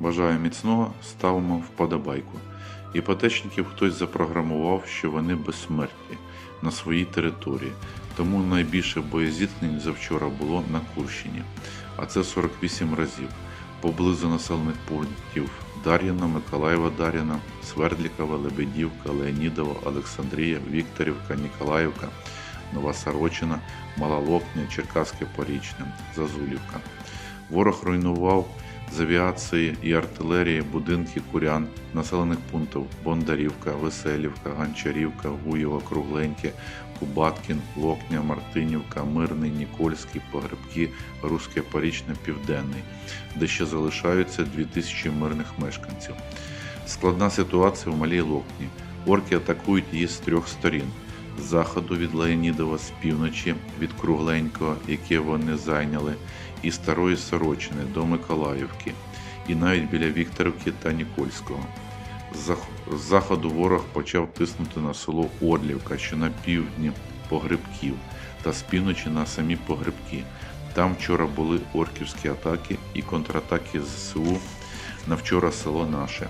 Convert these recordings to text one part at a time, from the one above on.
Бажаю міцного, ставимо вподобайку. Іпотечників хтось запрограмував, що вони безсмертні на своїй території, тому найбільше боєзіткнень завчора було на Курщині, а це 48 разів. Поблизу населених пунктів Дар'яна, Миколаєва Дар'яна, Свердлікова, Лебедівка, Леонідова, Олександрія, Вікторівка, Ніколаївка, Нова Сорочина, Мала Локня, Черкаське Порічне, Зазулівка. Ворог руйнував з авіації і артилерії будинки курян, населених пунктів Бондарівка, Веселівка, Гончарівка, Гуєва, Кругленьке, Кубаткін, Локня, Мартинівка, Мирний, Нікольський, Погребки, Руське Порічне, Південний, де ще залишаються 2000 мирних мешканців. Складна ситуація в Малій Локні. Орки атакують її з трьох сторін: з заходу від Леонідова, з півночі від Кругленького, яке вони зайняли, і Старої Сорочини до Миколаївки, і навіть біля Вікторівки та Нікольського. З заходу ворог почав тиснути на село Орлівка, що на півдні погребків, та з півночі на самі погребки. Там вчора були орківські атаки і контратаки ЗСУ на вчора село наше.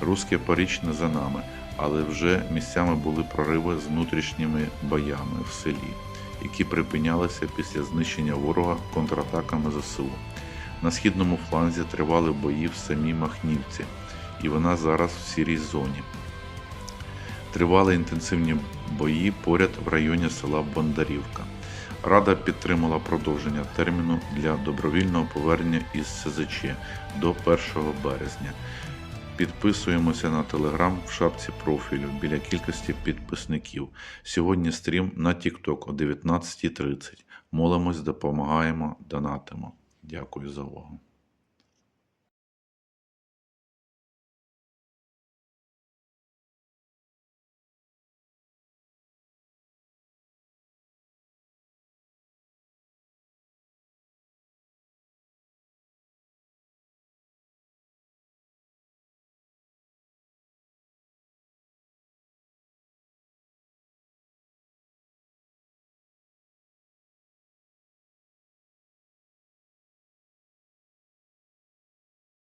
Руське порічне за нами, але вже місцями були прориви з внутрішніми боями в селі, які припинялися після знищення ворога контратаками ЗСУ. На східному фланзі тривали бої в самій Махнівці, і вона зараз в сірій зоні. Тривали інтенсивні бої поряд в районі села Бондарівка. Рада підтримала продовження терміну для добровільного повернення із СЗЧ до 1 березня. Підписуємося на телеграм в шапці профілю біля кількості підписників. Сьогодні стрім на TikTok о 19.30. Молимось, допомагаємо, донатимо. Дякую за увагу.